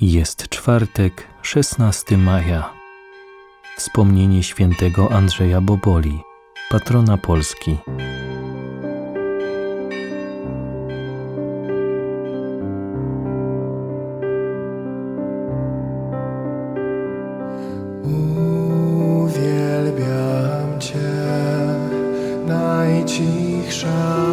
Jest czwartek, 16 maja. Wspomnienie świętego Andrzeja Boboli, patrona Polski. Uwielbiam Cię, najcichsza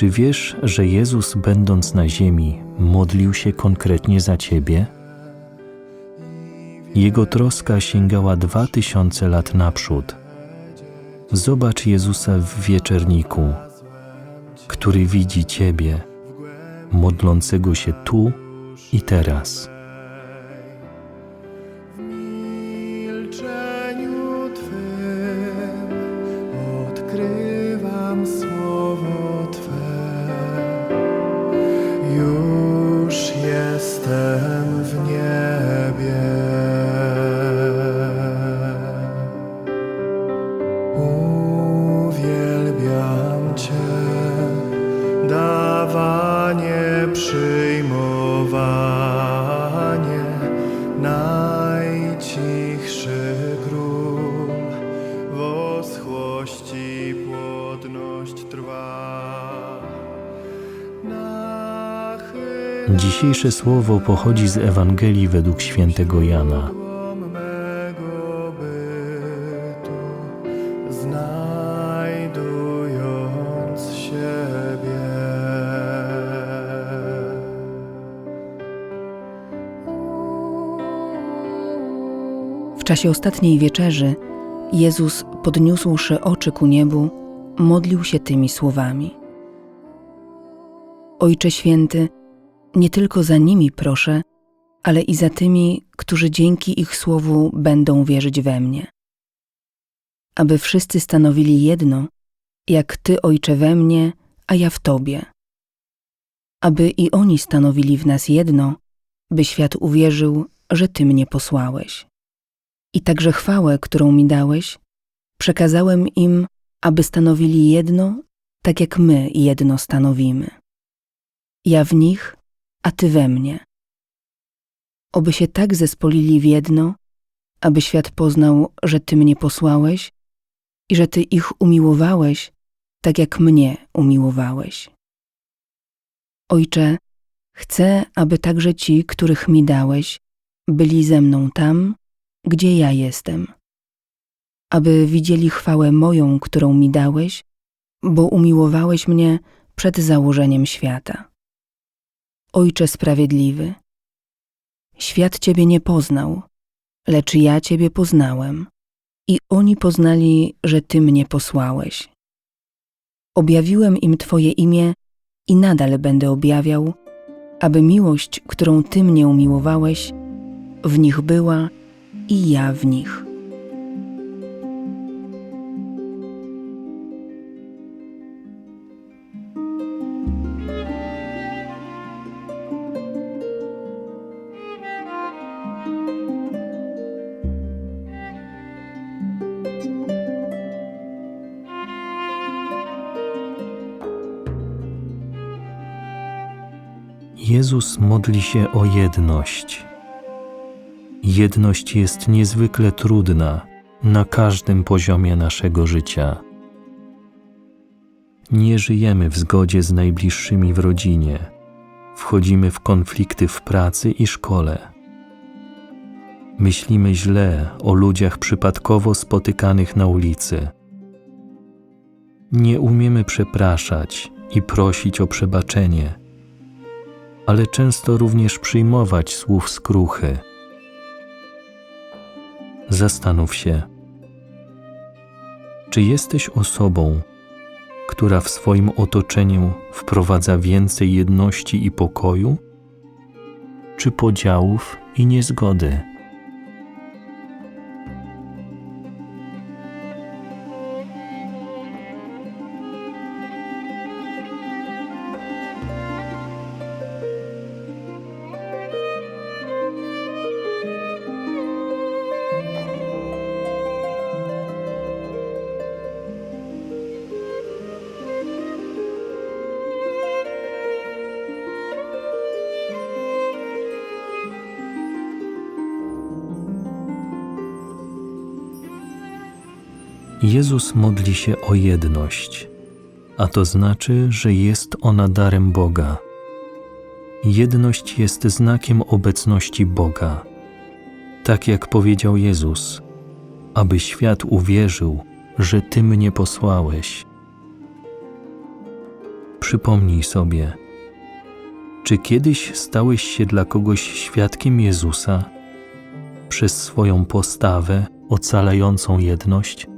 Czy wiesz, że Jezus, będąc na ziemi, modlił się konkretnie za ciebie? Jego troska sięgała dwa tysiące lat naprzód. Zobacz Jezusa w wieczerniku, który widzi Ciebie, modlącego się tu i teraz. W milczeniu Twym odkrywam dawanie, przyjmowanie, najcichszy król, woschłości płodność trwa. Dzisiejsze słowo pochodzi z Ewangelii według świętego Jana. Czasie ostatniej wieczerzy Jezus, podniósłszy oczy ku niebu, modlił się tymi słowami: Ojcze święty, nie tylko za nimi proszę, ale i za tymi, którzy dzięki ich słowu będą wierzyć we mnie. Aby wszyscy stanowili jedno, jak Ty, Ojcze, we mnie, a ja w Tobie. Aby i oni stanowili w nas jedno, by świat uwierzył, że Ty mnie posłałeś. I także chwałę, którą mi dałeś, przekazałem im, aby stanowili jedno, tak jak my jedno stanowimy. Ja w nich, a Ty we mnie. Oby się tak zespolili w jedno, aby świat poznał, że Ty mnie posłałeś i że Ty ich umiłowałeś, tak jak mnie umiłowałeś. Ojcze, chcę, aby także ci, których mi dałeś, byli ze mną tam, gdzie ja jestem, aby widzieli chwałę moją, którą mi dałeś, bo umiłowałeś mnie przed założeniem świata. Ojcze sprawiedliwy, świat Ciebie nie poznał, lecz ja Ciebie poznałem i oni poznali, że Ty mnie posłałeś. Objawiłem im Twoje imię i nadal będę objawiał, aby miłość, którą Ty mnie umiłowałeś, w nich była i ja w nich. Jezus modli się o jedność. Jedność jest niezwykle trudna na każdym poziomie naszego życia. Nie żyjemy w zgodzie z najbliższymi w rodzinie, wchodzimy w konflikty w pracy i szkole. Myślimy źle o ludziach przypadkowo spotykanych na ulicy. Nie umiemy przepraszać i prosić o przebaczenie ale często również przyjmować słów skruchy. Zastanów się, czy jesteś osobą, która w swoim otoczeniu wprowadza więcej jedności i pokoju, czy podziałów i niezgody. Jezus modli się o jedność, a to znaczy, że jest ona darem Boga. Jedność jest znakiem obecności Boga. Tak jak powiedział Jezus, aby świat uwierzył, że Ty mnie posłałeś. Przypomnij sobie, czy kiedyś stałeś się dla kogoś świadkiem Jezusa przez swoją postawę ocalającą jedność?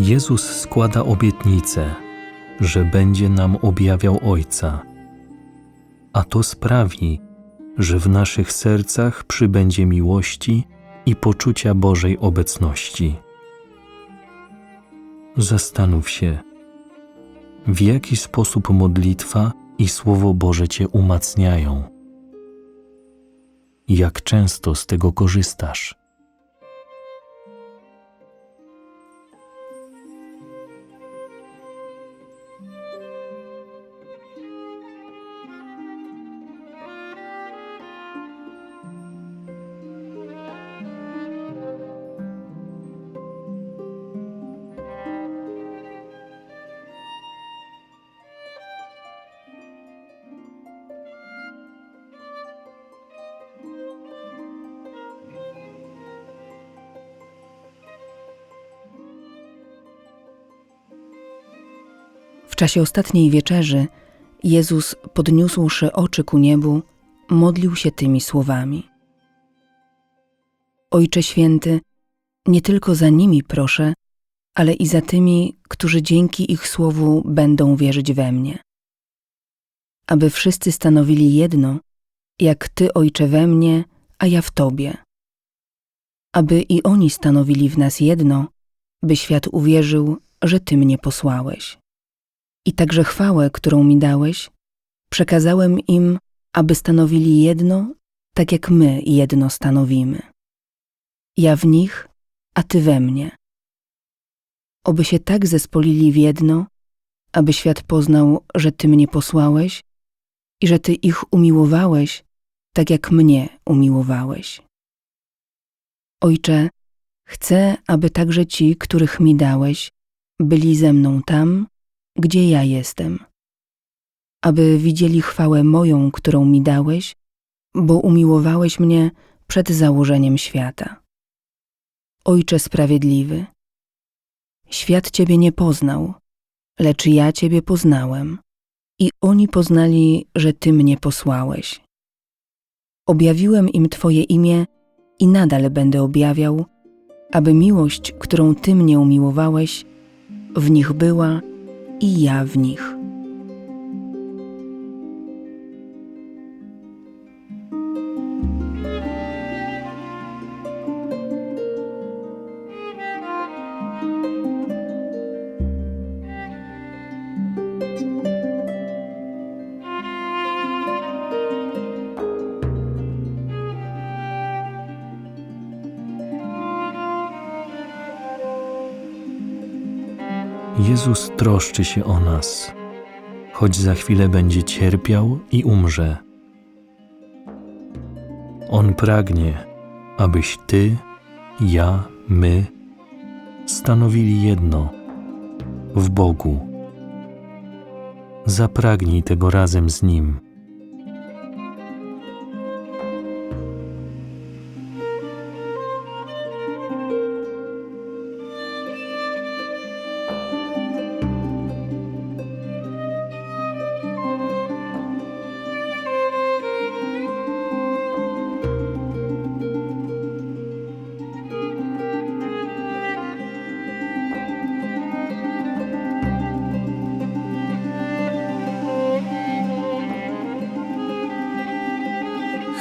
Jezus składa obietnicę, że będzie nam objawiał Ojca, a to sprawi, że w naszych sercach przybędzie miłości i poczucia Bożej obecności. Zastanów się, w jaki sposób modlitwa i Słowo Boże Cię umacniają. Jak często z tego korzystasz? Czasie ostatniej wieczerzy Jezus, podniósłszy oczy ku niebu, modlił się tymi słowami: Ojcze święty, nie tylko za nimi proszę, ale i za tymi, którzy dzięki ich słowu będą wierzyć we mnie. Aby wszyscy stanowili jedno, jak Ty, Ojcze, we mnie, a ja w Tobie. Aby i oni stanowili w nas jedno, by świat uwierzył, że Ty mnie posłałeś. I także chwałę, którą mi dałeś, przekazałem im, aby stanowili jedno, tak jak my jedno stanowimy. Ja w nich, a Ty we mnie. Oby się tak zespolili w jedno, aby świat poznał, że Ty mnie posłałeś i że Ty ich umiłowałeś, tak jak mnie umiłowałeś. Ojcze, chcę, aby także ci, których mi dałeś, byli ze mną tam, gdzie ja jestem, aby widzieli chwałę moją, którą mi dałeś, bo umiłowałeś mnie przed założeniem świata. Ojcze sprawiedliwy, świat Ciebie nie poznał, lecz ja Ciebie poznałem i oni poznali, że Ty mnie posłałeś. Objawiłem im Twoje imię i nadal będę objawiał, aby miłość, którą Ty mnie umiłowałeś, w nich była i ja w nich. Jezus troszczy się o nas, choć za chwilę będzie cierpiał i umrze. On pragnie, abyś Ty, ja, my stanowili jedno w Bogu. Zapragnij tego razem z Nim